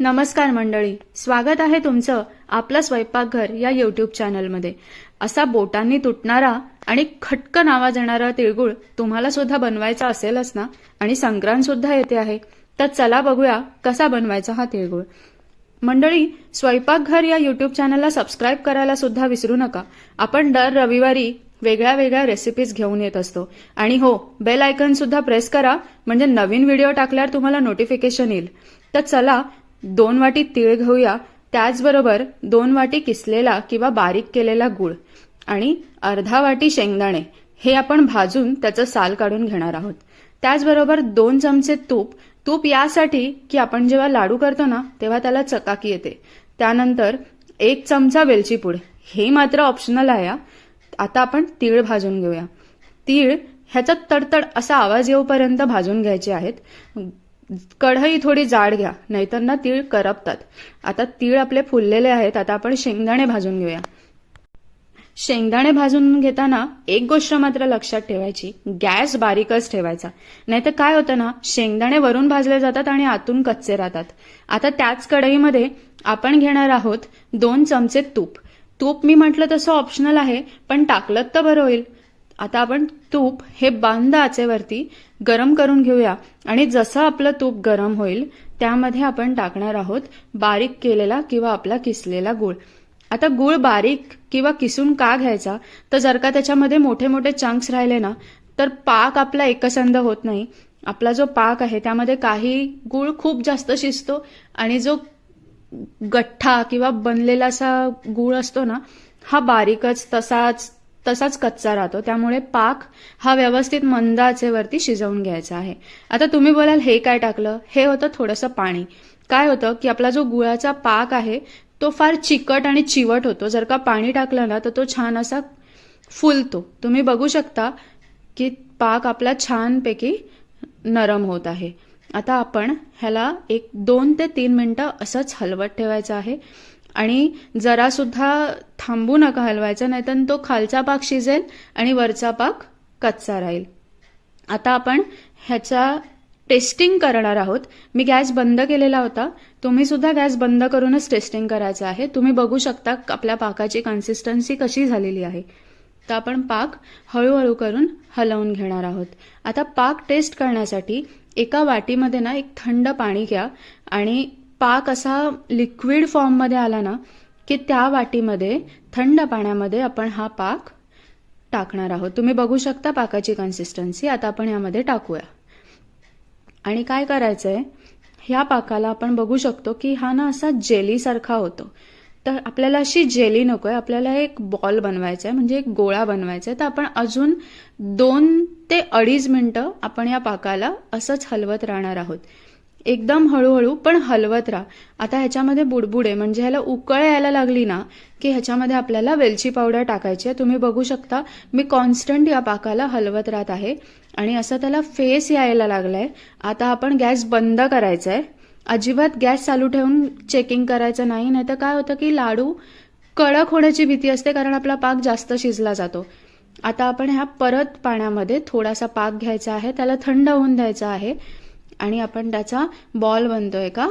नमस्कार मंडळी स्वागत आहे तुमचं आपलं स्वयंपाकघर या युट्यूब चॅनलमध्ये असा बोटांनी तुटणारा आणि खटकन आवाज येणारा तिळगुळ तुम्हाला सुद्धा बनवायचा असेलच ना? आणि संक्रांत सुद्धा येते आहे. तर चला बघूया कसा बनवायचा हा तिळगुळ. मंडळी स्वयंपाकघर या युट्यूब चॅनलला सबस्क्राईब करायला सुद्धा विसरू नका. आपण दर रविवारी वेगळ्या वेगळ्या रेसिपीज घेऊन येत असतो. आणि हो बेल आयकन सुद्धा प्रेस करा म्हणजे नवीन व्हिडिओ टाकल्यावर तुम्हाला नोटिफिकेशन येईल. तर चला दोन वाटी तीळ घेऊया त्याचबरोबर दोन वाटी किसलेला किंवा बारीक केलेला गुळ आणि अर्धा वाटी शेंगदाणे. हे आपण भाजून त्याचं साल काढून घेणार आहोत. त्याचबरोबर दोन चमचे तूप. तूप यासाठी की आपण जेव्हा लाडू करतो ना तेव्हा त्याला चकाकी येते. त्यानंतर एक चमचा वेलची पूड. हे मात्र ऑप्शनल आहे आता आपण तीळ भाजून घेऊया. तीळ ह्याचा तडतड असा आवाज येऊपर्यंत भाजून घ्यायचे आहेत. कढई थोडी जाड घ्या नाहीतर ना तीळ करपतात. आता तीळ आपले फुललेले आहेत आता आपण शेंगदाणे भाजून घेऊया. शेंगदाणे भाजून घेताना एक गोष्ट मात्र लक्षात ठेवायची गॅस बारीकच ठेवायचा. नाहीतर काय होतं ना शेंगदाणे वरून भाजले जातात आणि आतून कच्चे राहतात. आता त्याच कढईमध्ये आपण घेणार आहोत दोन चमचे तूप. तूप मी म्हटलं तसं ऑप्शनल आहे पण टाकलं तर बरं होईल. आता आपण तूप हे बांध आचेवरती गरम करून घेऊया. आणि जसं आपलं तूप गरम होईल त्यामध्ये आपण टाकणार आहोत बारीक केलेला किंवा आपला किसलेला गुळ. आता गुळ बारीक किंवा किसून का घ्यायचा? तर जर का त्याच्यामध्ये मोठे मोठे चंक्स राहिले ना तर पाक आपला एकसंध होत नाही. आपला जो पाक आहे त्यामध्ये काही गुळ खूप जास्त शिजतो आणि जो गठ्ठा किंवा बनलेला असा गुळ असतो ना हा बारीकच तसाच तसाच कच्चा राहतो. त्यामुळे पाक हा व्यवस्थित मंद आचेवरती शिजवून घ्यायचा आहे. आता तुम्ही बोलाल हे काय टाकलं? हे होतं थोडंसं पाणी. काय होतं की आपला जो गुळाचा पाक आहे तो फार चिकट आणि चिवट होतो. जर का पाणी टाकलं ना तर तो छान असा फुलतो. तुम्ही बघू शकता की पाक आपला छानपैकी नरम होत आहे. आता आपण ह्याला एक दोन ते तीन मिनटं असंच हलवत ठेवायचं आहे. आणि जरासुद्धा थांबू नका हलवायचं नाहीतर तो खालचा पाक शिजेल आणि वरचा पाक कच्चा राहील. आता आपण ह्याचा टेस्टिंग करणार आहोत. मी गॅस बंद केलेला होता. तुम्ही सुद्धा गॅस बंद करूनच टेस्टिंग करायचं आहे. तुम्ही बघू शकता आपल्या पाकाची कन्सिस्टन्सी कशी झालेली आहे. तर आपण पाक हळूहळू करून हलवून घेणार आहोत. आता पाक टेस्ट करण्यासाठी एका वाटीमध्ये ना एक थंड पाणी घ्या आणि पाक असा लिक्विड फॉर्ममध्ये आला ना की त्या वाटीमध्ये थंड पाण्यामध्ये आपण हा पाक टाकणार आहोत. तुम्ही बघू शकता पाकाची कन्सिस्टन्सी आता आपण यामध्ये टाकूया. आणि काय करायचंय? ह्या पाकाला आपण बघू शकतो की हा ना असा जेलीसारखा होतो. तर आपल्याला अशी जेली नकोय. आपल्याला एक बॉल बनवायचा आहे म्हणजे एक गोळा बनवायचा आहे तर आपण अजून दोन ते अडीच मिनिटं आपण या पाकाला असंच हलवत राहणार आहोत. एकदम हळूहळू पण हलवत राहा. आता ह्याच्यामध्ये बुडबुडे म्हणजे ह्याला उकळ यायला लागली ना की ह्याच्यामध्ये आपल्याला वेलची पावडर टाकायची आहे. तुम्ही बघू शकता मी कॉन्स्टंट या पाकाला हलवत राहत आहे. आणि असं त्याला फेस यायला लागलाय. आता आपण गॅस बंद करायचा आहे. अजिबात गॅस चालू ठेवून चेकिंग करायचं नाही. नाहीतर काय होतं की लाडू कडक होण्याची भीती असते कारण आपला पाक जास्त शिजला जातो. आता आपण ह्या परत पाण्यामध्ये थोडासा पाक घ्यायचा आहे. त्याला थंड होऊन द्यायचा आहे. आणि आपण त्याचा बॉल बनतोय का?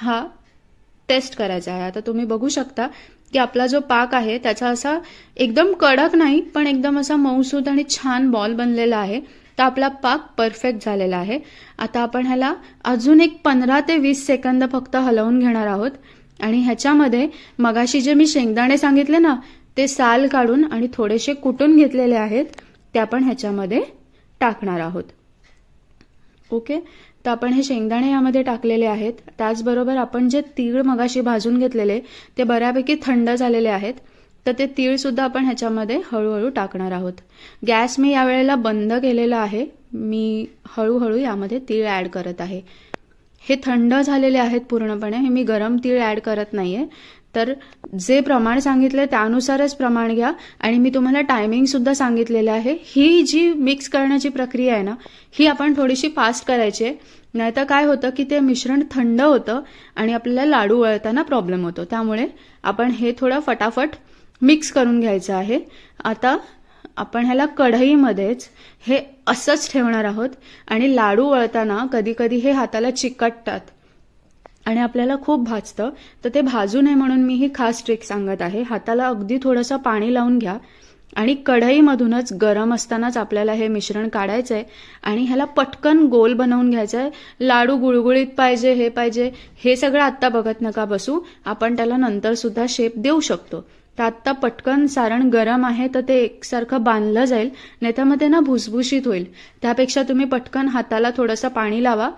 हा टेस्ट करायचा आहे. आता तुम्ही बघू शकता की आपला जो पाक आहे त्याचा असा एकदम कडक नाही पण एकदम असा मऊसूद आणि छान बॉल बनलेला आहे. तर आपला पाक परफेक्ट झालेला आहे. आता आपण ह्याला अजून एक पंधरा ते वीस सेकंद फक्त हलवून घेणार आहोत. आणि ह्याच्यामध्ये मगाशी जे मी शेंगदाणे सांगितले ना ते साल काढून आणि थोडेसे कुटून घेतलेले आहेत ते आपण ह्याच्यामध्ये टाकणार आहोत. ओके? तर आपण हे शेंगदाणे यामध्ये टाकलेले आहेत. त्याचबरोबर आपण जे तीळ मगाशी भाजून घेतलेले ते बऱ्यापैकी थंड झालेले आहेत. तर ते तीळ सुद्धा आपण ह्याच्यामध्ये हळूहळू टाकणार आहोत. गॅस मी यावेळेला बंद केलेला आहे. मी हळूहळू यामध्ये तीळ ॲड करत आहे. हे थंड झालेले आहेत पूर्णपणे हे मी गरम तीळ ॲड करत नाहीये. तर जे प्रमाण सांगितले त्यानुसारच प्रमाण घ्या. आणि मी तुम्हाला टायमिंगसुद्धा सांगितलेलं आहे. ही जी मिक्स करण्याची प्रक्रिया आहे ना ही आपण थोडीशी फास्ट करायची आहे. नाहीतर काय होतं की ते मिश्रण थंड होतं आणि आपल्याला लाडू वळताना प्रॉब्लेम होतो. त्यामुळे आपण हे थोडं फटाफट मिक्स करून घ्यायचं आहे. आता आपण ह्याला कढईमध्येच हे असंच ठेवणार आहोत आणि लाडू वळताना कधी कधी हे हाताला चिकटतात. आणि आपल्याला खूप भाजतं. तर ते भाजू नये म्हणून मी ही खास ट्रिक सांगत आहे. हाताला अगदी थोडंसं पाणी लावून घ्या आणि कढईमधूनच गरम असतानाच आपल्याला हे मिश्रण काढायचं आहे आणि ह्याला पटकन गोल बनवून घ्यायचं आहे लाडू गुळगुळीत पाहिजे हे पाहिजे हे सगळं आत्ता बघत नका बसू. आपण त्याला नंतर सुद्धा शेप देऊ शकतो. तर आत्ता पटकन सारण गरम आहे तर ते एकसारखं बांधलं जाईल नाहीतर मग ते ना भुसभुशीत होईल. त्यापेक्षा तुम्ही पटकन हाताला थोडंसं पाणी लावा.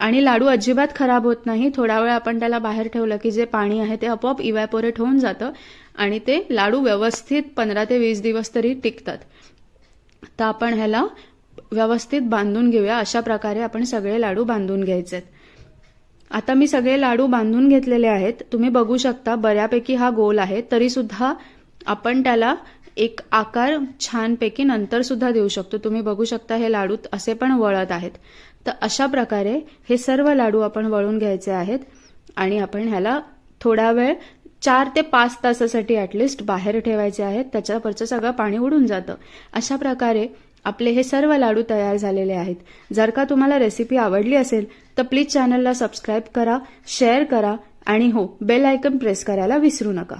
आणि लाडू अजिबात खराब होत नाही. थोडा वेळ आपण त्याला बाहेर ठेवलं की जे पाणी आहे ते आपोआप इव्हॅपोरेट होऊन जातं आणि ते लाडू व्यवस्थित पंधरा ते वीस दिवस तरी टिकतात. तर आपण ह्याला व्यवस्थित बांधून घेऊया. अशा प्रकारे आपण सगळे लाडू बांधून घ्यायचे आहेत आता मी सगळे लाडू बांधून घेतलेले आहेत. तुम्ही बघू शकता बऱ्यापैकी हा गोल आहे. तरी सुद्धा आपण त्याला एक आकार छानपैकी नंतर सुद्धा देऊ शकतो. तुम्ही बघू शकता हे लाडू असे पण वळत आहेत. तर अशा प्रकारे हे सर्व लाडू आपण वळून घ्यायचे आहेत आणि आपण ह्याला थोडा वेळ चार ते पाच तासासाठी ॲटलिस्ट बाहेर ठेवायचे आहेत. त्याच्यावरचं सगळं पाणी उडून जातं. अशा प्रकारे आपले हे सर्व लाडू तयार झालेले आहेत. जर का तुम्हाला रेसिपी आवडली असेल तर प्लीज चॅनलला सबस्क्राईब करा शेअर करा आणि हो बेल आयकन प्रेस करायला विसरू नका.